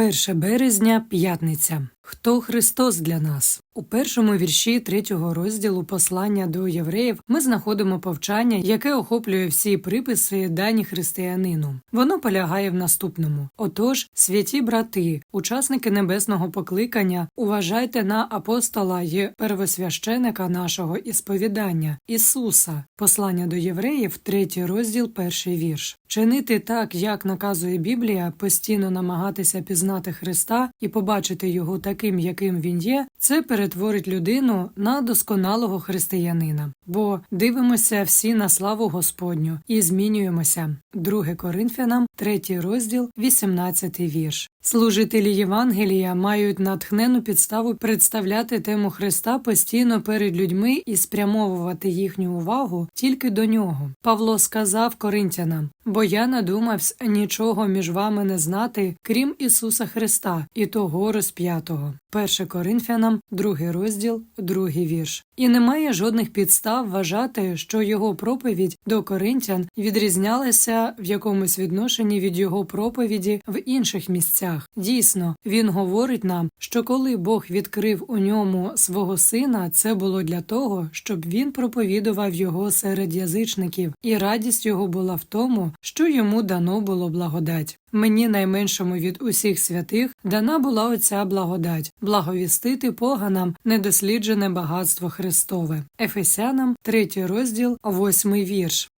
1 березня, п'ятниця. Хто Христос для нас? У першому вірші третього розділу послання до євреїв ми знаходимо повчання, яке охоплює всі приписи дані християнину. Воно полягає в наступному: отож, святі брати, учасники небесного покликання, уважайте на апостола й первосвященика нашого ісповідання Ісуса, послання до євреїв, третій розділ, перший вірш. Чинити так, як наказує Біблія, постійно намагатися пізнати Христа і побачити його таким, яким він є, це перетворить людину на досконалого християнина. Бо дивимося всі на славу Господню і змінюємося. 2 Коринфянам, 3 розділ, 18 вірш. Служителі Євангелія мають натхнену підставу представляти тему Христа постійно перед людьми і спрямовувати їхню увагу тільки до нього. Павло сказав коринтянам: бо я надумавсь нічого між вами не знати, крім Ісуса Христа і того розп'ятого. 1 Коринфянам, 2 розділ, 2 вірш. І немає жодних підстав вважати, що його проповідь до коринтян відрізнялася в якомусь відношенні від його проповіді в інших місцях. Дійсно, він говорить нам, що коли Бог відкрив у ньому свого сина, це було для того, щоб він проповідував його серед язичників, і радість його була в тому, що йому дано було благодать. Мені найменшому від усіх святих дана була оця благодать благовістити поганам недосліджене багатство Христове. Ефесянам, 3 розділ, 8 вірш.